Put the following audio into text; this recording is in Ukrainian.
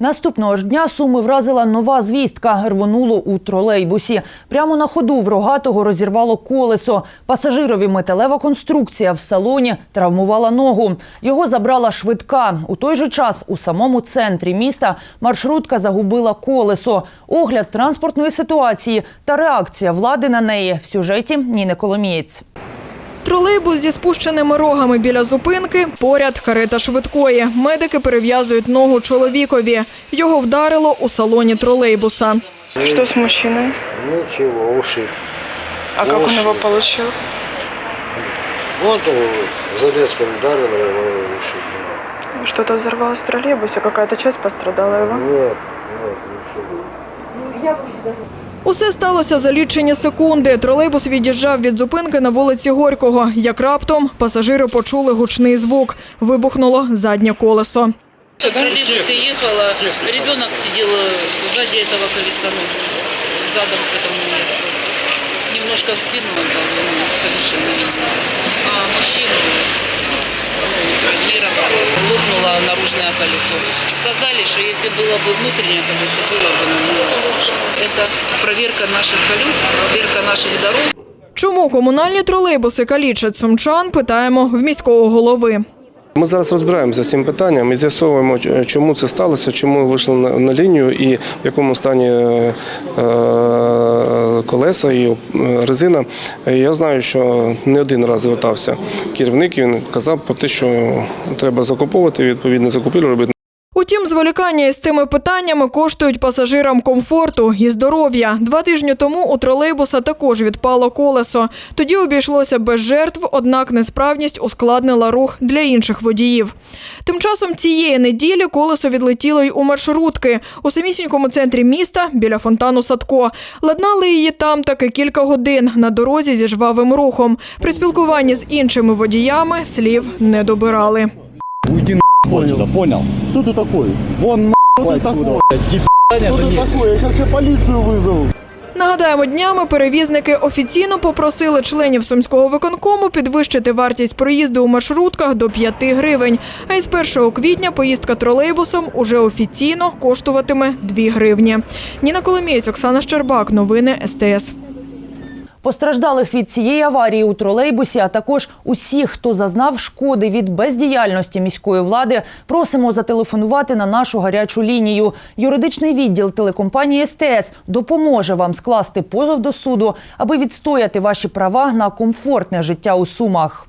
Наступного ж дня суми вразила нова звістка. Рвонуло у тролейбусі. Прямо на ходу в рогатого розірвало колесо. Пасажирові металева конструкція в салоні травмувала ногу. Його забрала швидка. У той же час у самому центрі міста маршрутка загубила колесо. Огляд транспортної ситуації та реакція влади на неї в сюжеті Ніни Коломієць. Тролейбус зі спущеними рогами біля зупинки, поряд карета швидкої. Медики перев'язують ногу чоловікові. Його вдарило у салоні тролейбуса. Что с мужчиной? Ничего, ушиб. А как он его получил? Вот он железкой ударил его и ушиб. Что-то взорвалось в троллейбусе, какая-то часть пострадала его. Нет, нет, ничего. Усе сталося за лічені секунди. Тролейбус від'їжджав від зупинки на вулиці Горького. Як раптом пасажири почули гучний звук. Вибухнуло заднє колесо. В троллейбусе ехала, ребенок сидел э, сзади этого колеса, ну, задом к этому месту. Немножко в спину отдал, ну, совершенно видно. А мужчину колесо. Сказали, что если было бы внутреннее колесо, было бы намного лучше. Это проверка наших колес, проверка наших дорог. Чому комунальні тролейбуси калічать сумчан, питаємо в міського голови. Ми зараз розбираємося з цим питанням і з'ясовуємо, чому це сталося, чому вийшли на, лінію і в якому стані е, е, колеса і е, резина. Я знаю, що не один раз звертався керівник. Він казав про те, що треба закуповувати відповідне закупівлю робити. Утім, зволікання із тими питаннями коштують пасажирам комфорту і здоров'я. Два тижні тому у тролейбуса також відпало колесо. Тоді обійшлося без жертв, однак несправність ускладнила рух для інших водіїв. Тим часом цієї неділі колесо відлетіло й у маршрутки у самісінькому центрі міста біля фонтану Садко. Ладнали її там таки кілька годин на дорозі зі жвавим рухом. При спілкуванні з іншими водіями слів не добирали. Уйди отсюда, понял? Кто ты такой? Вон нахуй Кто ты отсюда, такой? блядь, тебе Кто ты заметили. такой? Я сейчас тебе полицию вызову. Нагадаємо, днями перевізники офіційно попросили членів сумського виконкому підвищити вартість проїзду у маршрутках до 5 гривень. А із 1 квітня поїздка тролейбусом уже офіційно коштуватиме 2 гривні. Ніна Коломієць, Оксана Щербак. Новини СТС. Постраждалих від цієї аварії у тролейбусі, а також усіх, хто зазнав шкоди від бездіяльності міської влади, просимо зателефонувати на нашу гарячу лінію. Юридичний відділ телекомпанії СТС допоможе вам скласти позов до суду, аби відстояти ваші права на комфортне життя у Сумах.